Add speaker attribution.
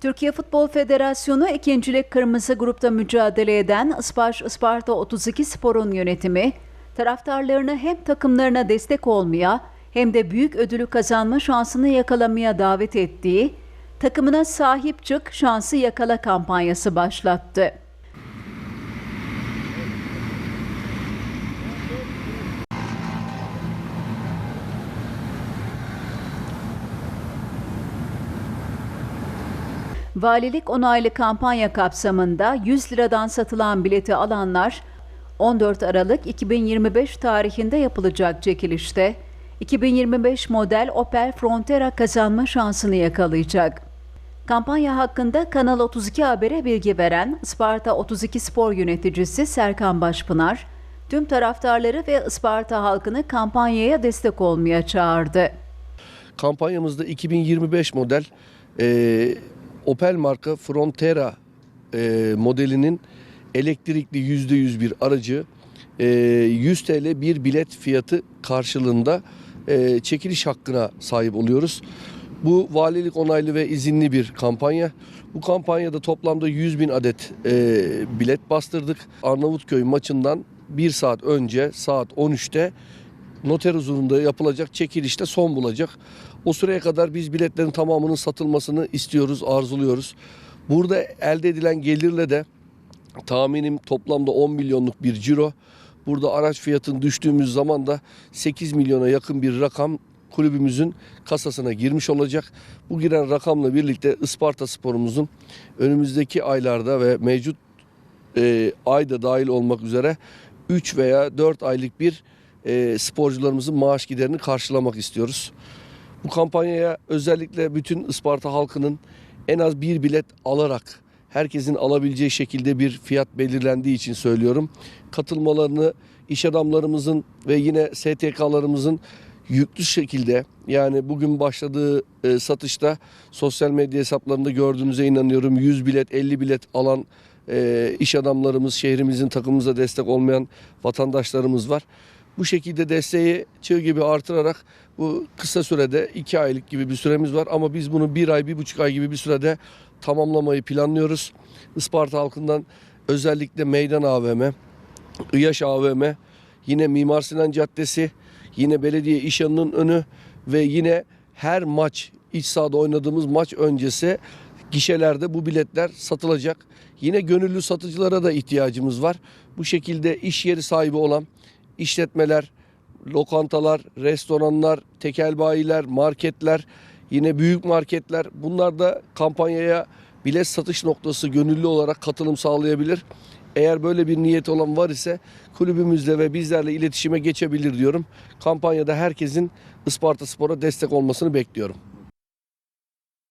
Speaker 1: Türkiye Futbol Federasyonu ikincilik kırmızı grupta mücadele eden Ispaş Isparta 32 Spor'un yönetimi, taraftarlarını hem takımlarına destek olmaya hem de büyük ödülü kazanma şansını yakalamaya davet ettiği takımına sahip çık şansı yakala kampanyası başlattı. Valilik onaylı kampanya kapsamında 100 liradan satılan bileti alanlar 14 Aralık 2025 tarihinde yapılacak çekilişte 2025 model Opel Frontera kazanma şansını yakalayacak. Kampanya hakkında Kanal 32 Haber'e bilgi veren Isparta 32 Spor yöneticisi Serkan Başpınar, tüm taraftarları ve Isparta halkını kampanyaya destek olmaya çağırdı.
Speaker 2: Kampanyamızda 2025 model e, Opel marka Frontera e, modelinin elektrikli %100 bir aracı e, 100 TL bir bilet fiyatı karşılığında e, çekiliş hakkına sahip oluyoruz. Bu valilik onaylı ve izinli bir kampanya. Bu kampanyada toplamda 100 bin adet e, bilet bastırdık. Arnavutköy maçından bir saat önce saat 13'te noter huzurunda yapılacak çekilişte son bulacak. O süreye kadar biz biletlerin tamamının satılmasını istiyoruz, arzuluyoruz. Burada elde edilen gelirle de tahminim toplamda 10 milyonluk bir ciro. Burada araç fiyatını düştüğümüz zaman da 8 milyona yakın bir rakam kulübümüzün kasasına girmiş olacak. Bu giren rakamla birlikte Isparta sporumuzun önümüzdeki aylarda ve mevcut e, ayda dahil olmak üzere 3 veya 4 aylık bir e, sporcularımızın maaş giderini karşılamak istiyoruz. Bu kampanyaya özellikle bütün Isparta halkının en az bir bilet alarak herkesin alabileceği şekilde bir fiyat belirlendiği için söylüyorum. Katılmalarını iş adamlarımızın ve yine STK'larımızın yüklü şekilde yani bugün başladığı e, satışta sosyal medya hesaplarında gördüğünüze inanıyorum. 100 bilet 50 bilet alan e, iş adamlarımız, şehrimizin takımımıza destek olmayan vatandaşlarımız var. Bu şekilde desteği çığ gibi artırarak bu kısa sürede iki aylık gibi bir süremiz var ama biz bunu bir ay, bir buçuk ay gibi bir sürede tamamlamayı planlıyoruz. Isparta halkından özellikle Meydan AVM, İyaş AVM, yine Mimar Sinan Caddesi, yine belediye işanının önü ve yine her maç iç sahada oynadığımız maç öncesi gişelerde bu biletler satılacak. Yine gönüllü satıcılara da ihtiyacımız var. Bu şekilde iş yeri sahibi olan işletmeler, lokantalar, restoranlar, tekel bayiler, marketler, yine büyük marketler bunlar da kampanyaya bilet satış noktası gönüllü olarak katılım sağlayabilir. Eğer böyle bir niyet olan var ise kulübümüzle ve bizlerle iletişime geçebilir diyorum. Kampanyada herkesin Isparta Spor'a destek olmasını bekliyorum.